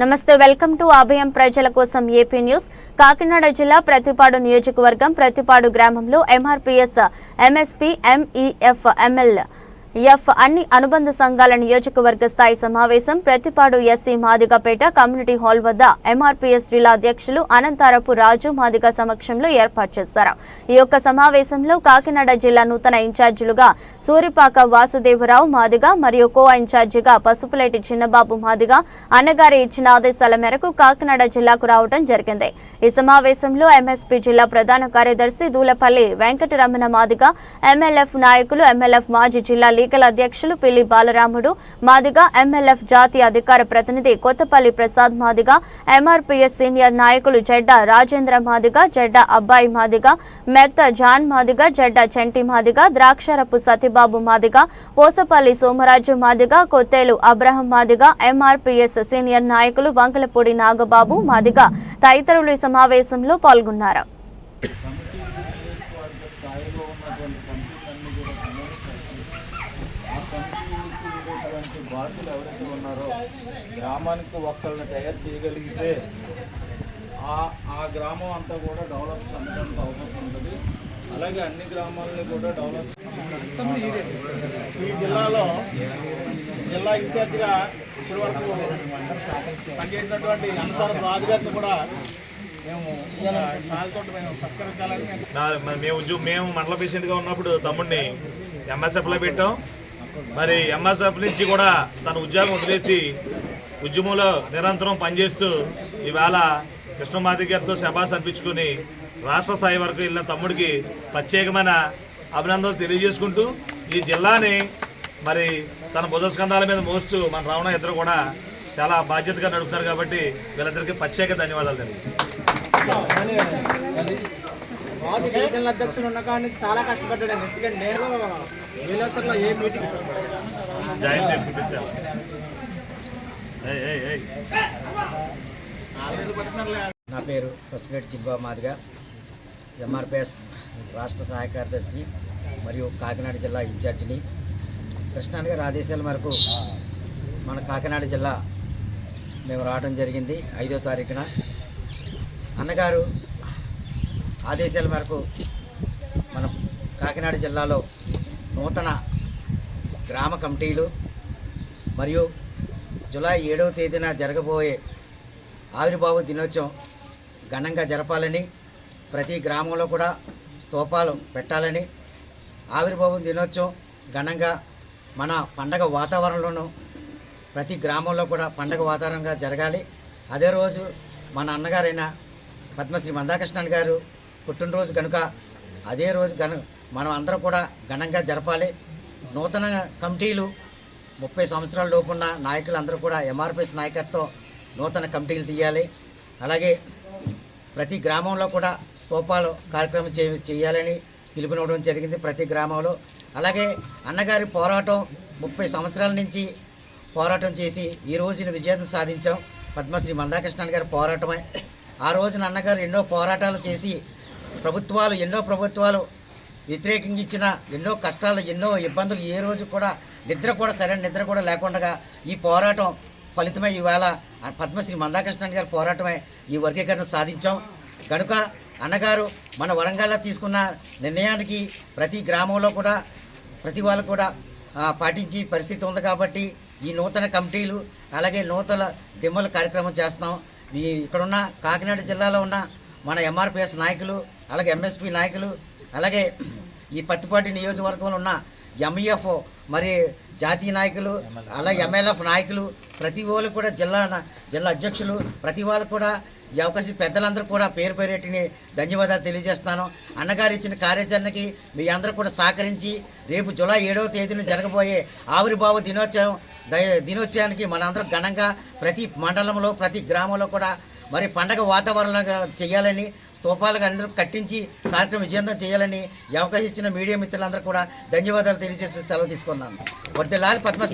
నమస్తే welcome to అభయం ప్రజల కోసం ఏపీ న్యూస్. కాకినాడ జిల్లా ప్రతిపాడు నియోజకవర్గం ప్రతిపాడు గ్రామంలో MRPS MSP MEF ML F అన్ని అనుబంధ సంఘాల నియోజకవర్గ స్థాయి సమావేశం Prathipadu SC Madigapeta community hall వద్ద ఎంఆర్పీఎస్ జిల్లా అధ్యక్షులు అనంతారపు రాజు మాదిగ సమక్షంలో ఏర్పాటు చేశారు. ఈ యొక్క సమావేశంలో కాకినాడ జిల్లా నూతన ఇన్ఛార్జీలుగా సూరిపాక వాసుదేవరావు మాదిగ మరియు కో ఇన్ఛార్జిగా పసుపులేటి చిన్నబాబు మాదిగ అన్నగారి ఇచ్చిన ఆదేశాల మేరకు కాకినాడ జిల్లాకు రావడం జరిగింది. ఈ సమావేశంలో ఎంఎస్పీ జిల్లా ప్రధాన కార్యదర్శి దూలపల్లి వెంకటరమణ మాదిగ ఎంఎల్ఎఫ్ నాయకులు ఎంఎల్ఎఫ్ మాజీ జిల్లా లీగల్ అధ్యక్షులు పిల్లి బాలరాముడు మాదిగ ఎంఎల్ఎఫ్ జాతీయ అధికార ప్రతినిధి కొత్తపల్లి ప్రసాద్ మాదిగ ఎంఆర్పీఎస్ సీనియర్ నాయకులు Jedda Rajendra Madiga Jedda Abbai Madiga Metta John Madiga Jedda Chanti Madiga Draksharapu Satibabu Madiga Posapalli Somaraju Madiga Kottelu Abraham Madiga MRPS senior నాయకులు వంకలపూడి నాగబాబు మాదిగ తదితరులు ఈ సమావేశంలో పాల్గొన్నారు. బాధ్యులు ఎవరైతే ఉన్నారో గ్రామానికి ఒక్కళ్ళని తయారు చేయగలిగితే ఆ ఆ గ్రామం అంతా కూడా డెవలప్ చెందడానికి అవకాశం ఉంటుంది. అలాగే అన్ని గ్రామాలని కూడా డెవలప్ ఈ జిల్లాలో జిల్లా ఇన్ఛార్జిగా ఇప్పటి వరకు పనిచేసినటువంటి అనంతరం రాజు గారిని కూడా మేము మేము మండల పేషెంట్గా ఉన్నప్పుడు తమ్ముడిని ఎంఎస్ఎఫ్లో పెట్టాం. మరి ఎంఎస్ఎఫ్ నుంచి కూడా తన ఉద్యోగం వదిలేసి ఉద్యమంలో నిరంతరం పనిచేస్తూ ఈవేళ కృష్ణమాధి గారితో శబాస్ అనిపించుకుని రాష్ట్ర స్థాయి వరకు వెళ్ళిన తమ్ముడికి ప్రత్యేకమైన అభినందనలు తెలియజేసుకుంటూ ఈ జిల్లాని మరి తన బుధస్కంధాల మీద మోస్తూ మన రావణ ఇద్దరు కూడా చాలా బాధ్యతగా నడుపుతారు కాబట్టి వీళ్ళిద్దరికి ప్రత్యేక ధన్యవాదాలు తెలియజేస్తాను. అధ్యక్షులు ఉన్న కానీ చాలా కష్టపడ్డాడు ఎందుకంటే నేను ఏ మీటింగ్? జాయిన్ చేసుకుంటాం నా పేరు పసుపేటి చిబ్బా మాదిగా ఎంఆర్పిఎస్ రాష్ట్ర సహాయ కార్యదర్శిని మరియు కాకినాడ జిల్లా ఇన్ఛార్జిని. కృష్ణాని గారి ఆదేశాల మేరకు మన కాకినాడ జిల్లా మేము రావడం జరిగింది ఐదో తారీఖున. అన్నగారు ఆదేశాల మేరకు మన కాకినాడ జిల్లాలో నూతన గ్రామ కమిటీలు మరియు జూలై ఏడవ తేదీన జరగబోయే ఆవిర్భావ దినోత్సవం ఘనంగా జరపాలని ప్రతి గ్రామంలో కూడా స్తూపాలు పెట్టాలని ఆవిర్భావం దినోత్సవం ఘనంగా మన పండగ వాతావరణంలోనూ ప్రతి గ్రామంలో కూడా పండగ వాతావరణంగా జరగాలి. అదే రోజు మన అన్నగారైన పద్మశ్రీ మందాకృష్ణన్ గారు పుట్టినరోజు కనుక అదే రోజు గను మనం అందరం కూడా ఘనంగా జరపాలి. నూతన కమిటీలు ముప్పై సంవత్సరాల లోపున్న నాయకులందరూ కూడా ఎంఆర్పిఎస్ నాయకత్వం నూతన కమిటీలు తీయాలి. అలాగే ప్రతి గ్రామంలో కూడా స్తూపాలు కార్యక్రమం చే చేయాలని పిలుపునివ్వడం జరిగింది ప్రతి గ్రామంలో. అలాగే అన్నగారి పోరాటం ముప్పై సంవత్సరాల నుంచి పోరాటం చేసి ఈ రోజున విజేతం సాధించాం. పద్మశ్రీ మందాకృష్ణన్ గారి పోరాటమే. ఆ రోజున అన్నగారు ఎన్నో పోరాటాలు చేసి ప్రభుత్వాలు ఎన్నో ప్రభుత్వాలు వ్యతిరేకంగా ఇచ్చిన ఎన్నో కష్టాలు ఎన్నో ఇబ్బందులు ఏ రోజు కూడా నిద్ర కూడా సరైన నిద్ర కూడా లేకుండా ఈ పోరాటం ఫలితమై ఇవాళ పద్మశ్రీ మందాకృష్ణన్ గారి పోరాటమే ఈ వర్గీకరణ సాధించాం. కనుక అన్నగారు మన వరంగల్లో తీసుకున్న నిర్ణయానికి ప్రతి గ్రామంలో కూడా ప్రతి వాళ్ళు కూడా పాటించి పరిస్థితి ఉంది కాబట్టి ఈ నూతన కమిటీలు అలాగే నూతన దిమ్మల కార్యక్రమం చేస్తాం. ఈ ఇక్కడున్న కాకినాడ జిల్లాలో ఉన్న మన ఎంఆర్పిఎస్ నాయకులు అలాగే ఎంఎస్పి నాయకులు అలాగే ఈ పత్తిపాటి నియోజకవర్గంలో ఉన్న ఎంఈఎఫ్ మరి జాతీయ నాయకులు అలాగే ఎంఎల్ఎఫ్ నాయకులు ప్రతి వాళ్ళు కూడా జిల్లా జిల్లా అధ్యక్షులు ప్రతి వాళ్ళు కూడా ఈ అవకాశం పెద్దలందరూ కూడా పేరు పేరేటిని ధన్యవాదాలు తెలియజేస్తాను అన్నగారు ఇచ్చిన కార్యాచరణకి మీ అందరూ కూడా సహకరించి రేపు జూలై ఏడవ తేదీన జరగబోయే ఆవిర్భావ దినోత్సవం దయ- దినోత్సవానికి మనందరం ఘనంగా ప్రతి మండలంలో ప్రతి గ్రామంలో కూడా మరి పండగ వాతావరణంగా చేయాలని స్తూపాలుగా అందరూ కట్టించి కార్యక్రమం విజయంతం చేయాలని అవకాశం ఇచ్చిన మీడియా మిత్రులందరూ కూడా ధన్యవాదాలు తెలియజేసి సెలవు తీసుకున్నాను. వర్తిల్లాలి పద్మశ్రీ